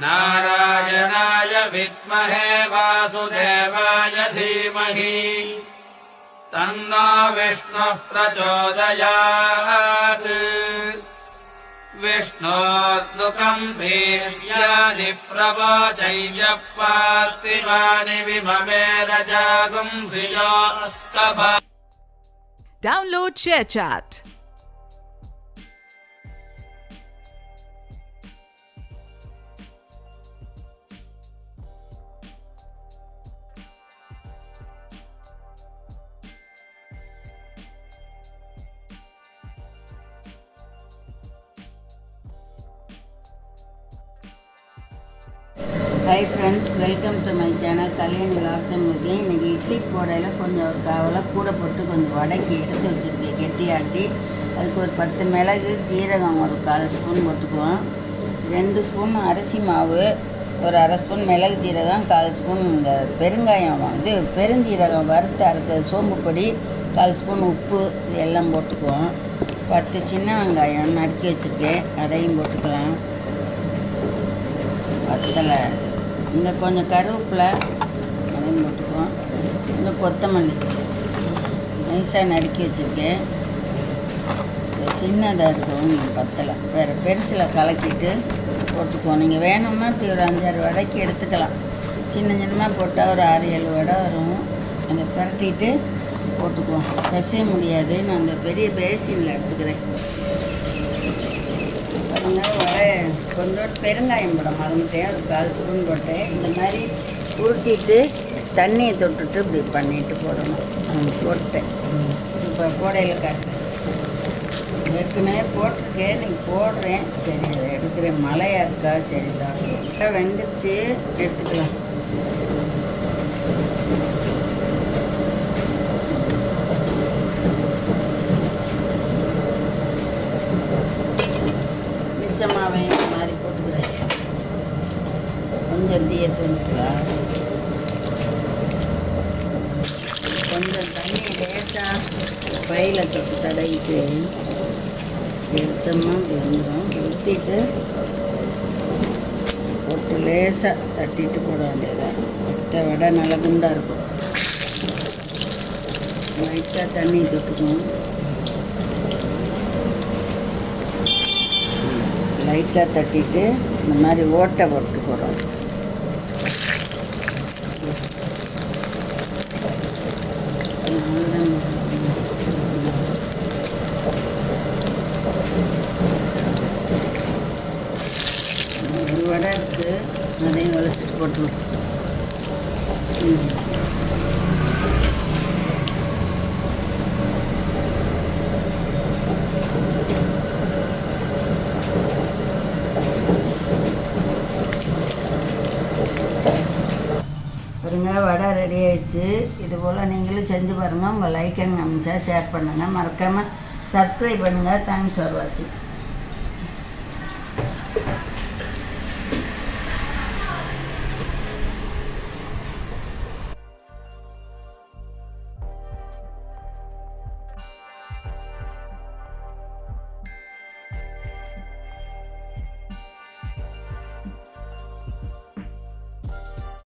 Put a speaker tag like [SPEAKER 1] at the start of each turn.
[SPEAKER 1] नारायणाय विद्महे वासुदेवाय धीमहि। तन्नो विष्णुः प्रचोदयात्। विष्णोद्दुकम् वीर्यानि प्रवोचय्यः पार्थिवानि विममे रजागुंसियोऽस्तभा
[SPEAKER 2] Download ShareChat.
[SPEAKER 3] Hi friends welcome to my channel Kalyani Vilasam Mukhi இன்றைக்கி இட்லி போடையில் கொஞ்சம் ஒரு கவலை கூட போட்டு கொஞ்சம் வடக்கி எடுத்து வச்சுருக்கேன் கெட்டியாட்டி அதுக்கு ஒரு பத்து மிளகு ஜீரகம் ஒரு கால் ஸ்பூன் போட்டுக்குவோம். ரெண்டு ஸ்பூன் அரிசி மாவு ஒரு அரை ஸ்பூன் மிளகு ஜீரகம் கால் ஸ்பூன் இந்த பெருங்காயம் வந்து பெருஞ்சீரகம் வறுத்து அரைச்ச சோம்பு பொடி கால் ஸ்பூன் உப்பு இது எல்லாம் போட்டுக்குவோம். பத்து சின்ன வெங்காயம் நறுக்கி வச்சுருக்கேன் அதையும் போட்டுக்கலாம். வத்தலை இந்த கொஞ்சம் கருவேப்பிலை அதையும் போட்டுக்குவோம். இந்த கொத்தமல்லி நைஸாக நறுக்கி வச்சுருக்கேன். இது சின்னதாக இருக்கும் நீங்கள் பத்தலை. வேறு பெருசில் கலக்கிட்டு போட்டுக்குவோம். நீங்கள் வேணும்னா இப்படி ஒரு அஞ்சாறு வடைக்கு எடுத்துக்கலாம். சின்ன சின்னமாக போட்டால் ஒரு ஆறு ஏழு வடை வரும். அதை புரட்டிட்டு போட்டுக்குவோம். பிசைய முடியாது. நான் அந்த பெரிய பேசினில் எடுத்துக்கிறேன். பாருங்க வர கொஞ்சம் பெருங்காயம் போட மறந்துட்டேன். அதுக்கு கால் ஸ்பூன் போட்டேன். இந்த மாதிரி உருட்டிட்டு தண்ணியை தொட்டுட்டு இப்படி பண்ணிட்டு போடணும். போட்டேன். இப்போ போடையில் காட்டுறேன். ஏற்கனவே போட்டிருக்கேன். நீங்கள் போடுறேன். சரி அதை எடுக்கிறேன். மழையாக இருக்கா? சரி சாப்பிடுவோம் வெந்துருச்சு. எடுத்துக்கலாம் மிச்சமாவே இந்த மாதிரி போட்டுக்கிறேன் கொஞ்சம் தீய தூண்டுக்கலாம் கொஞ்சம் தண்ணி லேசாக பையில் தொட்டு தடவிட்டு எடுத்தோம்னா இப்படி வந்துடும் ஊற்றிட்டு போட்டு லேசாக தட்டிட்டு போட வேண்டியதான் மற்ற வடை நல்லா குண்டாக இருக்கும். லைட்டாக தண்ணி தொட்டுக்கணும். லைட்டாக தட்டிட்டு இந்த மாதிரி ஓட்டை போட்டு போகிறோம் ஒரு வடை இருக்குது அதையும் வலிச்சிட்டு போட்டுருவோம். ம். சூப்பராக ரெடி ஆயிடுச்சு. இதுபோல் நீங்களும் செஞ்சு பாருங்கள் உங்கள் லைக் அண்ட் கமெண்ட்ஸாக ஷேர் பண்ணுங்கள் மறக்காமல் சப்ஸ்கிரைப் பண்ணுங்கள் தேங்க்ஸ் ஃபார் வாட்சிங்